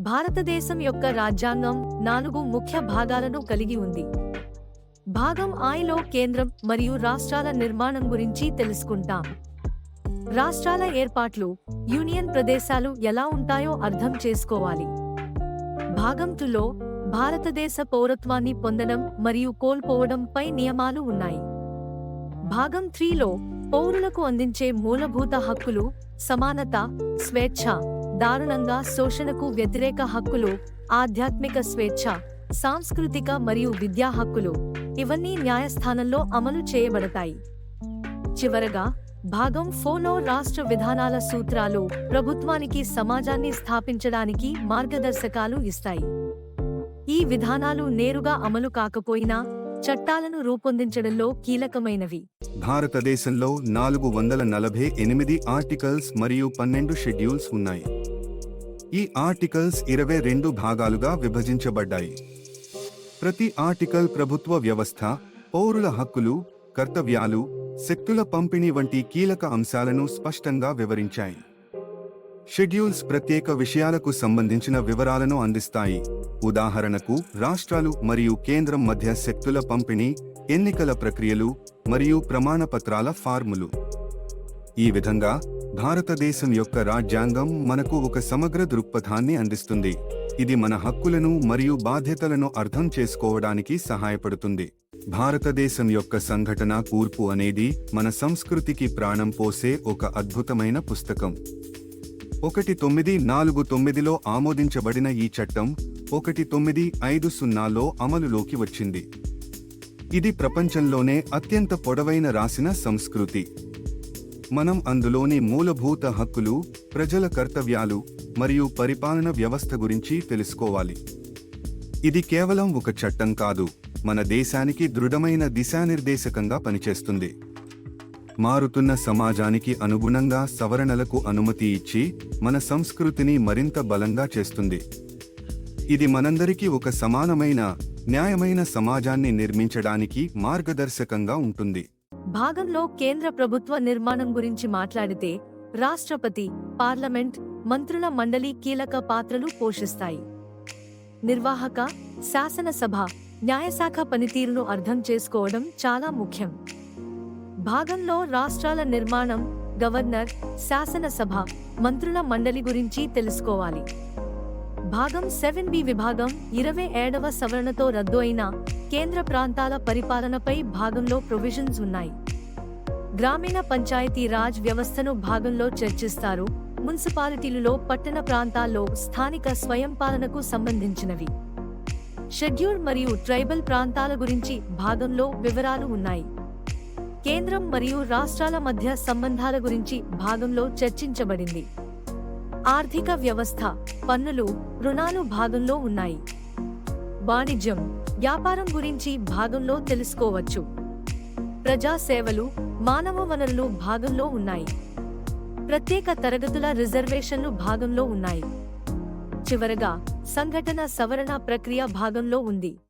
భారతదేశం యొక్క రాజ్యాంగం నాలుగు ముఖ్య భాగాలను కలిగి ఉంది. భాగం ఆయిలో కేంద్రం మరియు రాష్ట్రాల నిర్మాణం గురించి తెలుసుకుంటాం. రాష్ట్రాల ఏర్పాట్లు యూనియన్ ప్రదేశాలు ఎలా ఉంటాయో అర్థం చేసుకోవాలి. భాగం టులో భారతదేశ పౌరత్వాన్ని పొందడం మరియు కోల్పోవడంపై నియమాలు ఉన్నాయి. భాగం త్రీలో పౌరులకు అందించే మూలభూత హక్కులు సమానత స్వేచ్ఛ. దారుణంగా శోషణకు వ్యతిరేక హక్కులు ఆధ్యాత్మిక స్వేచ్ఛ సాంస్కృతిక మరియు విద్యా హక్కులు ఇవన్నీ న్యాయస్థానంలో అమలు చేయబడతాయి. చివరగా భాగం ఫోలో రాష్ట్ర విధానాల సూత్రాలు ప్రభుత్వానికి సమాజాన్ని స్థాపించడానికి మార్గదర్శకాలు ఇస్తాయి. ఈ విధానాలు నేరుగా అమలు కాకపోయినా చట్టాలను రూపొందించడంలో కీలకమైనవి. భారతదేశంలో నాలుగు వందల నలభై ఎనిమిది ఆర్టికల్స్ మరియు పన్నెండు షెడ్యూల్స్ ఉన్నాయి. ఈ ఆర్టికల్స్ ఇరవై రెండు భాగాలుగా విభజించబడ్డాయి. ప్రతి ఆర్టికల్ ప్రభుత్వ వ్యవస్థ పౌరుల హక్కులు కర్తవ్యాలు శక్తుల పంపిణీ వంటి కీలక అంశాలను స్పష్టంగా వివరించాయి. షెడ్యూల్స్ ప్రత్యేక విషయాలకు సంబంధించిన వివరాలను అందిస్తాయి. ఉదాహరణకు రాష్ట్రాలు మరియు కేంద్రం మధ్య శక్తుల పంపిణీ ఎన్నికల ప్రక్రియలు మరియు ప్రమాణపత్రాల ఫార్ములు. ఈ విధంగా భారతదేశం యొక్క రాజ్యాంగం మనకు ఒక సమగ్ర దృక్పథాన్ని అందిస్తుంది. ఇది మన హక్కులను మరియు బాధ్యతలను అర్థం చేసుకోవడానికి సహాయపడుతుంది. భారతదేశం యొక్క సంఘటన కూర్పు అనేది మన సంస్కృతికి ప్రాణం పోసే ఒక అద్భుతమైన పుస్తకం. ఒకటి తొమ్మిది నాలుగు తొమ్మిదిలో ఆమోదించబడిన ఈ చట్టం ఒకటి తొమ్మిది ఐదు సున్నాలో అమలులోకి వచ్చింది. ఇది ప్రపంచంలోనే అత్యంత పొడవైన రాసిన సంస్కృతి. మనం అందులోని మూలభూత హక్కులు ప్రజల కర్తవ్యాలు మరియు పరిపాలన వ్యవస్థ గురించి తెలుసుకోవాలి. ఇది కేవలం ఒక చట్టం కాదు మన దేశానికి దృఢమైన దిశానిర్దేశకంగా పనిచేస్తుంది. మారుతున్న సమాజానికి అనుగుణంగా సవరణలకు అనుమతి ఇచ్చి మన సంస్కృతిని మరింత బలంగా చేస్తుంది. ఇది మనందరికీ ఒక సమానమైన న్యాయమైన సమాజాన్ని నిర్మించడానికి మార్గదర్శకంగా ఉంటుంది. భాగంలో కేంద్ర ప్రభుత్వ నిర్మాణం గురించి మాట్లాడితే రాష్ట్రపతి పార్లమెంట్ మంత్రుల మండలి కీలక పాత్రలు పోషిస్తాయి. నిర్వాహక శాసనసభ న్యాయశాఖ పనితీరును అర్థం చేసుకోవడం చాలా ముఖ్యం. భాగంలో రాష్ట్రాల నిర్మాణం గవర్నర్ శాసనసభ మంత్రుల మండలి గురించి తెలుసుకోవాలి. భాగం సెవెన్ బి విభాగం ఇరవై ఏడవ సవరణతో రద్దు అయిన కేంద్ర ప్రాంతాల పరిపాలనపై భాగంలో ప్రొవిజన్స్ ఉన్నాయి. గ్రామీణ పంచాయతీ రాజ్ వ్యవస్థను భాగంలో చర్చిస్తారు. మున్సిపాలిటీలలో పట్టణ ప్రాంతాల్లో స్థానిక స్వయం పాలనకు సంబంధించినవి. షెడ్యూల్ మరియు ట్రైబల్ ప్రాంతాల గురించి భాగంలో వివరాలు ఉన్నాయి. కేంద్రం మరియు రాష్ట్రాల మధ్య సంబంధాల గురించి భాగంలో చర్చించబడింది. ఆర్థిక వ్యవస్థ పన్నులు రుణాలు భాగంలో ఉన్నాయి. వాణిజ్యం వ్యాపారం గురించి భాగంలో తెలుసుకోవచ్చు. ప్రజా సేవలు మానవ వనరులు భాగంలో ఉన్నాయి. ప్రత్యేక తరగతుల రిజర్వేషన్లు భాగంలో ఉన్నాయి. చివరగా సంఘటన సవరణ ప్రక్రియ భాగంలో ఉంది.